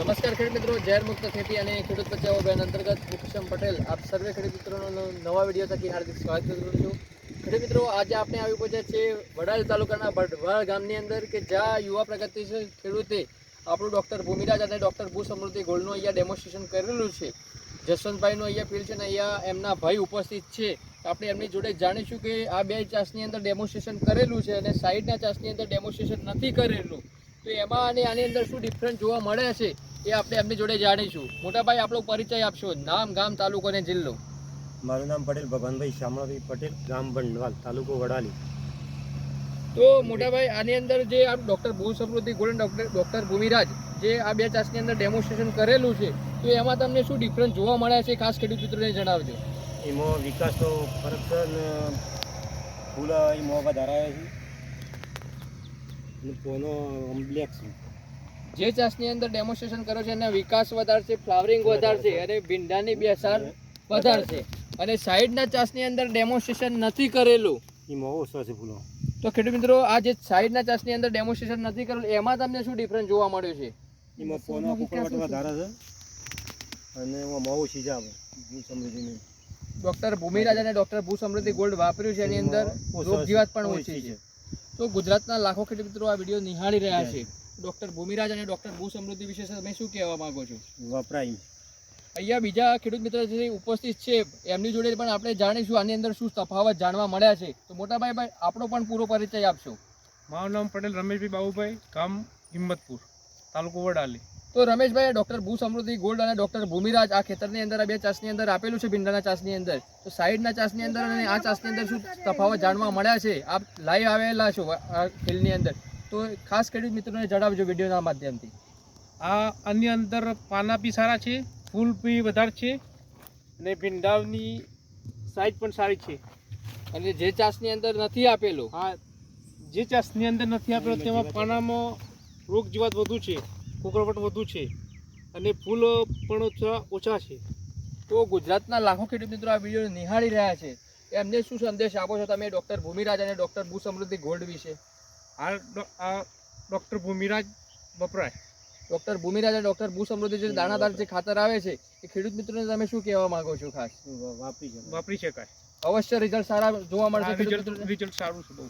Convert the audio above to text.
નમસ્કાર ખેડૂત મિત્રો ઝેર મુક્ત ખેતી અને ખેડૂત બચાવો બેન અંતર્ગત ભૂષમ પટેલ, આપ સર્વે ખેડૂત મિત્રોનો નવા વીડિયો થકી હાર્દિક સ્વાગત કરું છું. ખેડૂત મિત્રો, આજે આપણે આવી પહોંચ્યા છે વડાલ તાલુકાના ભડવાળ ગામની અંદર કે જ્યાં યુવા પ્રગતિશીલ ખેડૂતે આપણું ડૉક્ટર ભૂમિરાજ અને ડૉક્ટર ભૂ સમૃદ્ધિ ગોલ્ડનું અહીંયા ડેમોન્સ્ટ્રેશન કરેલું છે. જસવંતભાઈનું અહીંયા ફિલ્ડ છે અને અહીંયા એમના ભાઈ ઉપસ્થિત છે. આપણે એમની જોડે જાણીશું કે આ બે ચાસની અંદર ડેમોન્સ્ટ્રેશન કરેલું છે અને સાઈડના ચાસની અંદર ડેમોન્સ્ટ્રેશન નથી કરેલું. તો એમાં અને આની અંદર શું ડિફરન્સ જોવા મળે છે? એ આપણે એમની જોડે જાણીશું. મોટાભાઈ આપણો પરિચય આપશો. નામ ગામ તાલુકો અને જિલ્લો. મારું નામ પટેલ ભગવાનભાઈ શામળાભાઈ પટેલ ગામ બંડવાલ તાલુકો વડાલી. તો મોટાભાઈ આની અંદર જે આ ડૉક્ટર ભૂ સમૃદ્ધિ ગોલ્ડન ડૉક્ટર ડૉક્ટર ભૂમિરાજ જે આ બે ચાસની અંદર ડેમોન્સ્ટ્રેશન કરેલું છે તો એમાં તમને શું ડિફરન્સ જોવા મળે છે? ખાસ ખેડૂત મિત્રોને જણાવજો. એમાં વિકાસનો ફરક છે ને ફૂલ એમાં વધારે છે. અને પોનો બ્લેક છે. જે ચાસની અંદર ડેમોન્સ્ટ્રેશન કર્યો છે એના વિકાસ વધારશે ફ્લાવરિંગ વધારશે. અને ભીંડાની બેસાર વધારશે. અને સાઈડના ચાસની અંદર ડેમોન્સ્ટ્રેશન નથી કરેલું. તો ખેડૂત મિત્રો આ જે સાઈડના ચાસની અંદર ડેમોન્સ્ટ્રેશન નથી કરેલું એમાં તમને શું ડિફરન્સ જોવા મળ્યું છે? એમાં પોનો કુકડવટ વધારે છે. અને એમાં મોવું ભૂ સમૃદ્ધિની ડોક્ટર ભૂમિરાજ અને ડોક્ટર ભૂ સમૃદ્ધિ ગોલ્ડ વાપર્યું છે એની અંદર રોગ જીવાત પણ ઓછી છે. તો ગુજરાતના લાખો ખેડૂત મિત્રો આ વીડિયો નિહાળી રહ્યા છે. ડોક્ટર ભૂમિરાજ અને ડોક્ટર ભૂ સમૃદ્ધિ વિશે તમે શું કહેવા માગો છો? વપરાય અહીંયા બીજા ખેડૂત મિત્ર જે ઉપસ્થિત છે એમની જોડે પણ આપણે જાણીશું આની અંદર શું તફાવત જાણવા મળ્યા છે. તો મોટાભાઈ ભાઈ આપણો પણ પૂરો પરિચય આપશો. મારું નામ પટેલ રમેશભાઈ બાબુભાઈ ગામ હિંમતપુર તાલુકો વડાલી. તો રમેશભાઈ ડૉક્ટર ભૂ સમૃદ્ધિ ગોલ્ડ અને ડૉક્ટર ભૂમિરાજ આ ખેતરની અંદર આ બે ચાસની અંદર આપેલું છે ભીંડાના ચાસની અંદર. તો સાઈડના ચાસની અંદર અને આ ચાસની અંદર શું તફાવત જાણવા મળ્યા છે? આપ લાઈવ આવેલા છો આ ફિલ્ડની અંદર. તો ખાસ ખેડૂત મિત્રોને જણાવજો વિડીયોના માધ્યમથી. આ આની અંદર પાના બી સારા છે ફૂલ બી વધારે છે અને ભીંડાવની સાઈઝ પણ સારી છે. અને જે ચાસની અંદર નથી આપેલું? હા જે ચાસની અંદર નથી આપેલો તેમાં પાનામાં રોગ જીવાત વધુ છે કોકરવટ વધુ છે અને ફૂલ પણ ઓછા ઓછા છે. તો ગુજરાતના લાખો ખેડૂત મિત્રો આ વીડિયો નિહાળી રહ્યા છે. એમને શું સંદેશ આપો છો તમે? ડૉક્ટર ભૂમિરાજ અને ડૉક્ટર ભૂ સમૃદ્ધિ ગોલ્ડ વિશે. આ ડૉક્ટર ભૂમિરાજ વપરાય ડોક્ટર ભૂમિરાજ અને ડૉક્ટર ભૂ સમૃદ્ધિ જે દાણાદાર જે ખાતર આવે છે એ ખેડૂત મિત્રોને તમે શું કહેવા માંગો છો ખાસ? વાપરી વાપરી શકાય. અવશ્ય રિઝલ્ટ સારા જોવા મળશે. રિઝલ્ટ સારું છે બહુ.